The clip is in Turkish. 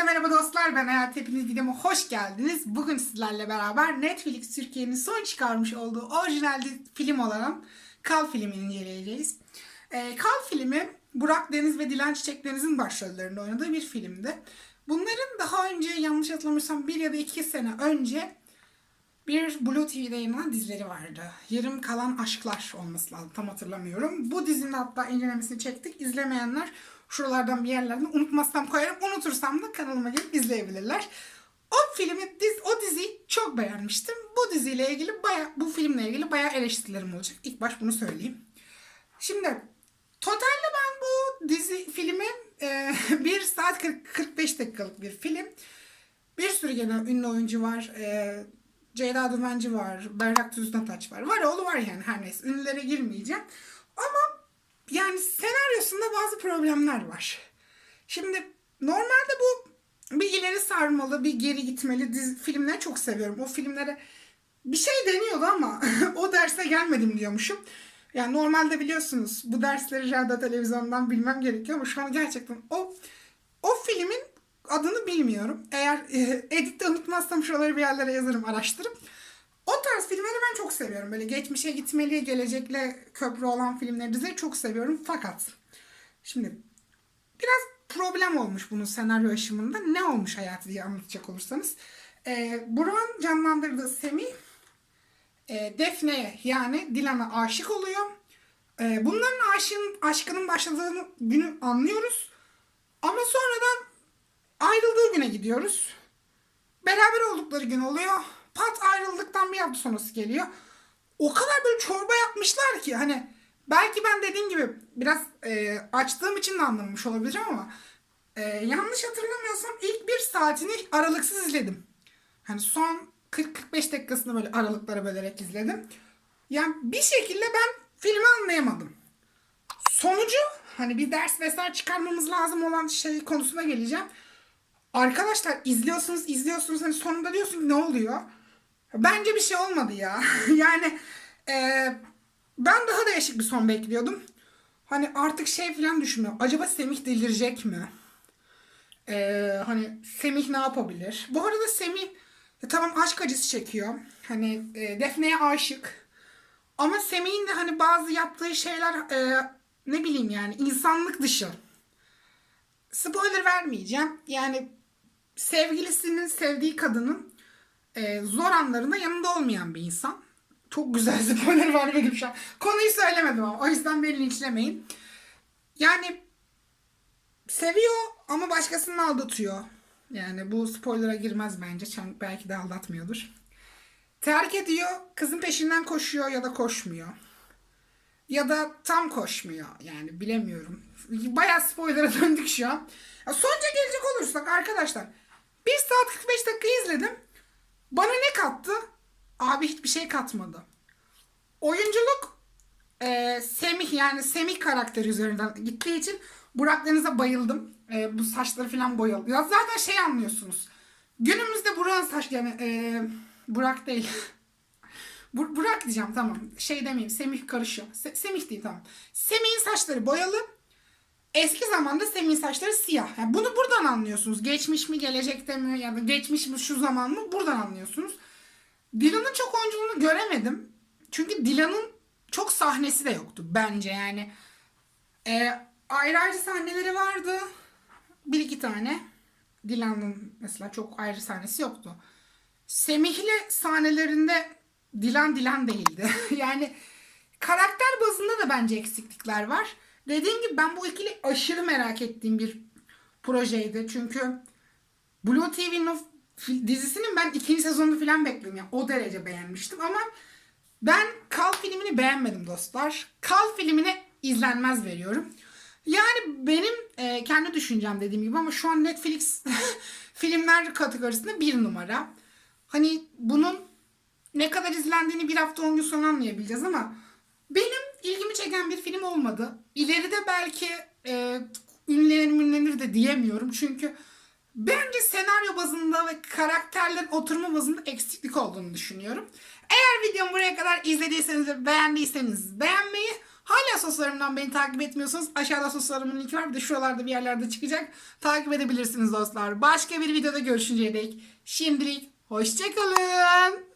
Hepinize merhaba dostlar. Ben Hayat. Hepiniz videoma hoş geldiniz. Bugün sizlerle beraber Netflix Türkiye'nin son çıkarmış olduğu orijinal film olan Kal filmini inceleyeceğiz. Ee, Kal filmi Burak Deniz ve Dilan Çiçek Deniz'in başrollerinde oynadığı bir filmdi. Bunların daha önce yanlış hatırlamıyorsam bir ya da iki sene önce bir Blue TV'de yayınlanan dizileri vardı. Yarım kalan aşklar olması lazım. Tam hatırlamıyorum. Bu dizinin hatta incelemesini çektik. İzlemeyenler şuralardan bir yerlerden unutmazsam koyarım. Unutursam da kanalıma gelip izleyebilirler. O filmi, diz, o diziyi çok beğenmiştim. Bu diziyle ilgili baya, bu filmle ilgili bayağı eleştirilerim olacak. İlk baş bunu söyleyeyim. Şimdi totalde ben bu dizi filmi e, 1 saat 40, 45 dakikalık bir film. Bir sürü gene ünlü oyuncu var. E, Ceyda Dümenci var. Berrak Tüzünataç var. Var oğlu var yani her neyse. Ünlülere girmeyeceğim. Ama yani senaryosunda bazı problemler var. Şimdi normalde bu bir ileri sarmalı, bir geri gitmeli dizi, filmleri çok seviyorum. O filmlere bir şey deniyordu ama o derse gelmedim diyormuşum. Yani normalde biliyorsunuz bu dersleri radyo televizyondan bilmem gerekiyor ama şu an gerçekten o o filmin adını bilmiyorum. Eğer e, editte unutmazsam şuraları bir yerlere yazarım araştırıp. Tarz filmleri ben çok seviyorum. Böyle geçmişe gitmeli, gelecekle köprü olan filmleri, dizileri çok seviyorum. Fakat şimdi biraz problem olmuş bunun senaryo aşımında. Ne olmuş hayatı diye anlatacak olursanız. E, Burak'ın canlandırdığı Semih e, Defne'ye yani Dilan'a aşık oluyor. E, bunların aşığın, aşkının başladığını günü anlıyoruz. Ama sonradan ayrıldığı güne gidiyoruz. Beraber oldukları gün oluyor. Pat ayrıldıktan bir hafta sonrası geliyor. O kadar böyle çorba yapmışlar ki hani belki ben dediğim gibi biraz e, açtığım için de anlamamış olabilirim ama e, yanlış hatırlamıyorsam ilk bir saatini aralıksız izledim. Hani son 40-45 dakikasını böyle aralıklara bölerek izledim. Yani bir şekilde ben filmi anlayamadım. Sonucu hani bir ders vesaire çıkarmamız lazım olan şey konusuna geleceğim. Arkadaşlar izliyorsunuz izliyorsunuz hani sonunda diyorsun ne oluyor? Bence bir şey olmadı ya. yani e, ben daha değişik bir son bekliyordum. Hani artık şey falan düşünmüyorum. Acaba Semih delirecek mi? E, hani Semih ne yapabilir? Bu arada Semih e, tamam aşk acısı çekiyor. Hani e, Defne'ye aşık. Ama Semih'in de hani bazı yaptığı şeyler e, ne bileyim yani insanlık dışı. Spoiler vermeyeceğim. Yani sevgilisinin sevdiği kadının e, zor anlarında yanında olmayan bir insan. Çok güzel spoiler vermedim şu an. Konuyu söylemedim ama o yüzden beni linçlemeyin. Yani seviyor ama başkasını aldatıyor. Yani bu spoiler'a girmez bence. Belki de aldatmıyordur. Terk ediyor, kızın peşinden koşuyor ya da koşmuyor. Ya da tam koşmuyor yani bilemiyorum. Bayağı spoiler'a döndük şu an. Ya sonuca gelecek olursak arkadaşlar 1 saat 45 dakika izledim. Abi hiçbir şey katmadı. Oyunculuk e, Semih yani Semih karakteri üzerinden gittiği için Burak Deniz'e bayıldım. E, bu saçları falan boyalı. Ya zaten şey anlıyorsunuz. Günümüzde Burak'ın saç yani e, Burak değil. Bur- Burak diyeceğim tamam. Şey demeyeyim Semih karışıyor. Se- Semih değil tamam. Semih'in saçları boyalı. Eski zamanda Semih'in saçları siyah. Yani bunu buradan anlıyorsunuz. Geçmiş mi gelecekte mi ya da geçmiş mi şu zaman mı buradan anlıyorsunuz. Dilan'ın çok oyunculuğunu göremedim. Çünkü Dilan'ın çok sahnesi de yoktu bence yani. E, ayrı ayrı sahneleri vardı. Bir iki tane. Dilan'ın mesela çok ayrı sahnesi yoktu. Semih'le sahnelerinde Dilan Dilan değildi. yani karakter bazında da bence eksiklikler var. Dediğim gibi ben bu ikili aşırı merak ettiğim bir projeydi. Çünkü Blue TV'nin dizisinin ben ikinci sezonunu falan bekliyorum. Yani o derece beğenmiştim ama ben Kal filmini beğenmedim dostlar. Kal filmine izlenmez veriyorum. Yani benim e, kendi düşüncem dediğim gibi ama şu an Netflix filmler kategorisinde bir numara. Hani bunun ne kadar izlendiğini bir hafta on gün sonra anlayabileceğiz ama benim ilgimi çeken bir film olmadı. İleride belki e, ünlenir ünlenir de diyemiyorum. Çünkü bence senaryo bazında ve karakterlerin oturma bazında eksiklik olduğunu düşünüyorum. Eğer videomu buraya kadar izlediyseniz ve beğendiyseniz beğenmeyi, Hala soslarımdan beni takip etmiyorsanız aşağıda soslarımın linki var. Bir de şuralarda bir yerlerde çıkacak. Takip edebilirsiniz dostlar. Başka bir videoda görüşünceye dek şimdilik hoşçakalın.